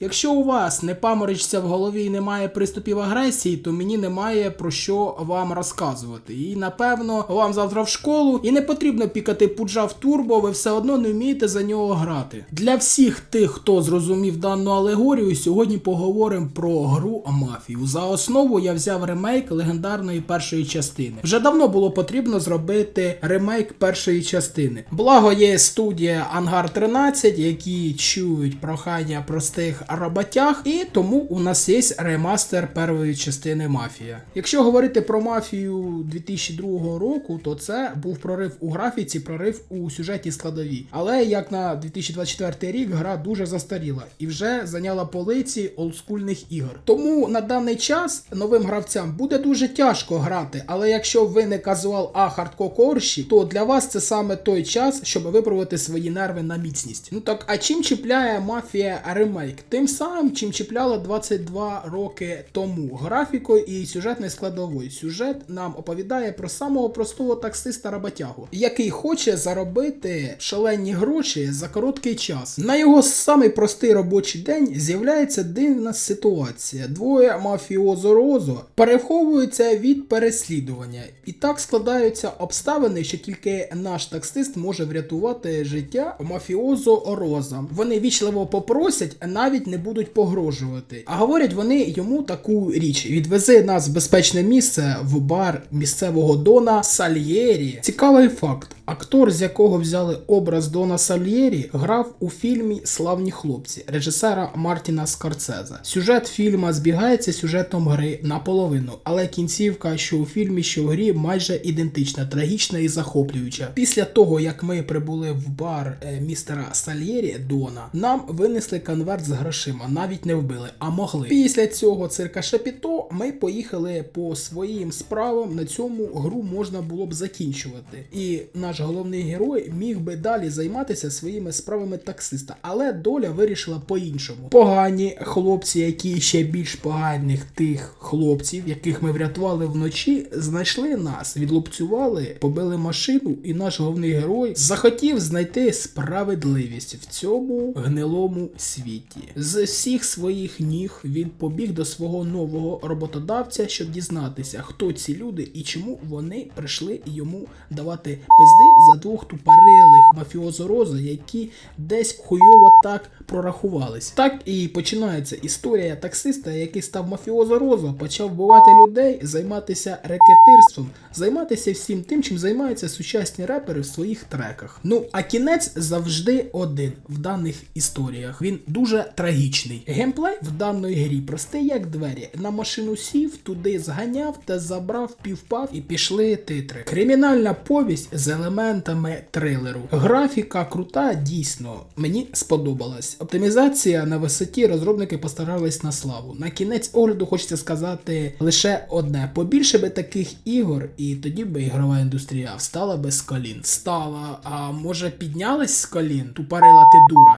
Якщо у вас не паморочиться в голові і немає приступів агресії, то мені немає про що вам розказувати. І напевно вам завтра в школу і не потрібно пікати пуджа в турбо, ви все одно не вмієте за нього грати. Для всіх тих, хто зрозумів дану алегорію, сьогодні поговоримо про гру Мафію. За основу я взяв ремейк легендарної першої частини. Вже давно було потрібно зробити ремейк першої частини. Благо є студія Ангар 13, які чують прохання простих роботяг, і тому у нас є ремастер першої частини Мафія. Якщо говорити про мафію 2002 року, то це був прорив у графіці, прорив у сюжеті складовій. Але як на 2024 рік гра дуже застаріла і вже зайняла полиці олдскульних ігор. Тому на даний час новим гравцям буде дуже тяжко грати. Але якщо ви не казуал, а хардкокорші, то для вас це саме той час, щоб випробувати свої нерви на міцність. Ну так, а чим чіпляє мафія ремейк? Тим самим, чим чіпляла 22 роки тому. Графікою і сюжетною складовою. Сюжет нам оповідає про самого простого таксиста роботягу, який хоче заробити шалені гроші за короткий час. На його самий простий робочий день з'являється дивна ситуація. Двоє мафіозо Розо переховуються від переслідування. І так складаються обставини, що тільки наш таксист може врятувати життя мафіозо Роза. Вони вічливо попросять, а навіть не будуть погрожувати. А говорять вони йому таку річ: відвези нас в безпечне місце в бар місцевого Дона Сальєрі. Цікавий факт. Актор, з якого взяли образ Дона Сальєрі, грав у фільмі Славні хлопці режисера Мартіна Скорцезе. Сюжет фільма збігається сюжетом гри наполовину, але кінцівка, що у фільмі, що в грі, майже ідентична, трагічна і захоплююча. Після того, як ми прибули в бар е, містера Сальєрі Дона, нам винесли конверт з грошима, навіть не вбили, а могли. Після цього цирка Шапіто ми поїхали по своїм справам. На цьому гру можна було б закінчувати. І наш головний герой міг би далі займатися своїми справами таксиста, але доля вирішила по-іншому. Погані хлопці, які ще більш поганих тих хлопців, яких ми врятували вночі, знайшли нас, відлупцювали, побили машину, і наш головний герой захотів знайти справедливість в цьому гнилому світі. З всіх своїх ніг він побіг до свого нового роботодавця, щоб дізнатися, хто ці люди і чому вони прийшли йому давати пизди за двох тупорилих мафіозо Роза, які десь хуйово так прорахувались. Так і починається історія таксиста, який став мафіозорозо, почав вбивати людей, займатися рекетирством, займатися всім тим, чим займаються сучасні репери в своїх треках. Ну а кінець завжди один в даних історіях. Він дуже трагічний. Геймплей в даної грі простий як двері. На машину сів, туди зганяв та забрав півпав і пішли титри. Кримінальна повість з елементами трилеру. Графіка крута, дійсно. Мені сподобалась. Оптимізація на висоті розробники постарались на славу. На кінець огляду хочеться сказати лише одне: побільше би таких ігор, і тоді би ігрова індустрія встала би з колін. Встала, а може піднялась з колін? Тупарила ти дура.